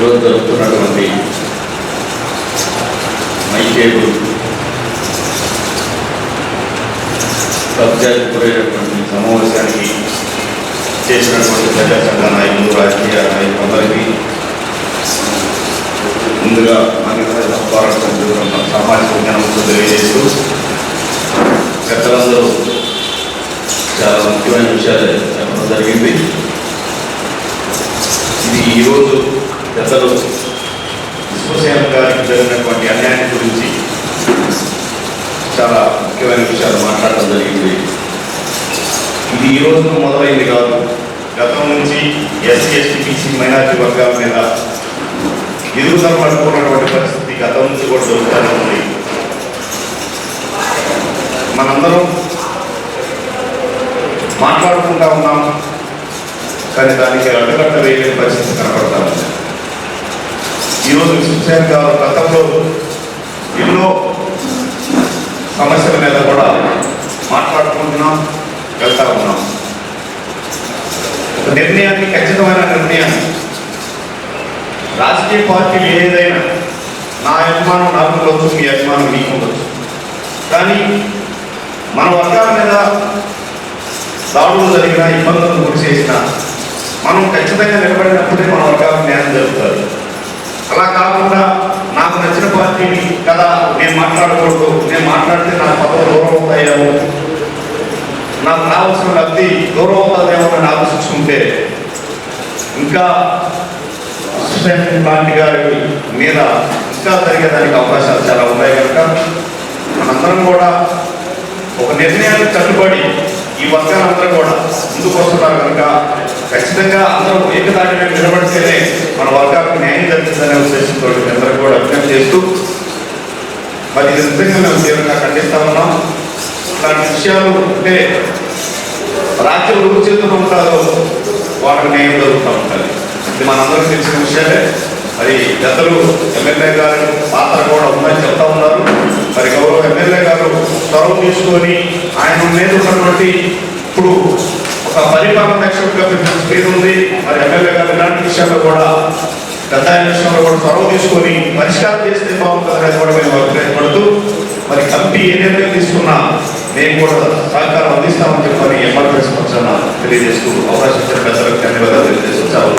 ఈరోజు జరుగుతున్నటువంటి మైకేబుల్ సబ్జెక్ట్ గురైనటువంటి సమావేశానికి చేసినటువంటి ప్రజా సంఘ నాయకులు రాజకీయ నాయకులందరికీ ముందుగా అన్ని పోరాటం జరుగుతున్న సామాజిక జ్ఞానంతో తెలియజేస్తూ పెద్దలందరూ చాలా ముఖ్యమైన విషయాలు చెప్పడం జరిగింది. ఇది ఈరోజు పెద్దలు విశ్వసేన గారికి జరిగినటువంటి అన్యాయం గురించి చాలా ముఖ్యమైన విషయాలు మాట్లాడటం జరిగింది. ఇది ఈ రోజు మొదలైంది కాదు. గతం నుంచి ఎస్సీ ఎస్టీ బీసీ మైనార్టీ వర్గాల మీద ఎదుగుదల పడుకున్నటువంటి పరిస్థితి గతం నుంచి కూడా జరుగుతూనే ఉంది. మనందరం మాట్లాడుకుంటా ఉన్నాం కానీ దానికి అడ్డగట్ట వేయలేని పరిస్థితి ఈరోజు విశ్వసేన గారు గతంలో ఎన్నో సమస్యల మీద కూడా మాట్లాడుకుంటున్నాం వెళ్తా ఉన్నాం. నిర్ణయాన్ని ఖచ్చితమైన నిర్ణయాన్ని. రాజకీయ పార్టీలు ఏదైనా నా అభిమానం నాకు ఉండొచ్చు మీ అభిమానం మీకు ఉండొచ్చు. కానీ మన వర్గాల మీద దాడులు జరిగిన ఇబ్బందులను గురి చేసిన మనం ఖచ్చితంగా నిలబడినప్పుడే మన వర్గాలకు న్యాయం జరుగుతుంది. అలా కాకుండా నాకు నచ్చిన పార్టీని కదా నేను మాట్లాడకూడదు నేను మాట్లాడితే నా పదవి దూరం అవుతాయేమో. నాకు రావాల్సిన లబ్ధి దూరం అవుతుందేమో అని ఆలోచిస్తుంటే ఇంకా సుశాంత్ లాంటి గారి మీద ఇంకా జరిగేదానికి అవకాశాలు చాలా ఉన్నాయి కనుక మనందరం కూడా ఒక నిర్ణయానికి కట్టుబడి ఈ వర్గాలందరూ కూడా ముందుకు వస్తున్నారు కనుక ఖచ్చితంగా అందరూ ఏకదాటి నిలబడితేనే మన వర్గాలకు న్యాయం జరుగుతుందనే ఉద్దేశంతో అందరూ కూడా అభినందన చేస్తూ మరి ఇది నిజంగా మేము తీవ్రంగా ఖండిస్తా ఉన్నాం. ఇలాంటి విషయాలు అంటే రాజ్యం ఎవరు చేతులు ఉంటారో వాళ్ళకి న్యాయం జరుగుతూ ఉంటుంది. ఇది మనందరికీ తెలిసిన విషయాలే మరి పెద్దలు ఎమ్మెల్యే గారి పాత్ర కూడా ఉందని చెప్తా ఉన్నారు. మరి గౌరవ ఎమ్మెల్యే గారు చొరవ తీసుకొని ఆయన మీద ఉన్నటువంటి ఇప్పుడు ఒక పరిపాలన దక్షుడిగా పేరు ఉంది. మరి ఎమ్మెల్యే గారు ఇలాంటి విషయాల్లో కూడా గత ఆయన విషయంలో కూడా చొరవ తీసుకొని పరిష్కారం చేస్తే బాగుంటుందని కూడా మేము అభిప్రాయపడుతూ మరి కమిటీ ఏ నిర్ణయం తీసుకున్నా మేము కూడా సహకారం అందిస్తామని చెప్పని ఎంఆర్ఎస్ పక్షాన తెలియజేస్తూ అవకాశం ఇచ్చిన పెద్దలకు ధన్యవాదాలు తెలియజేస్తూ చాలా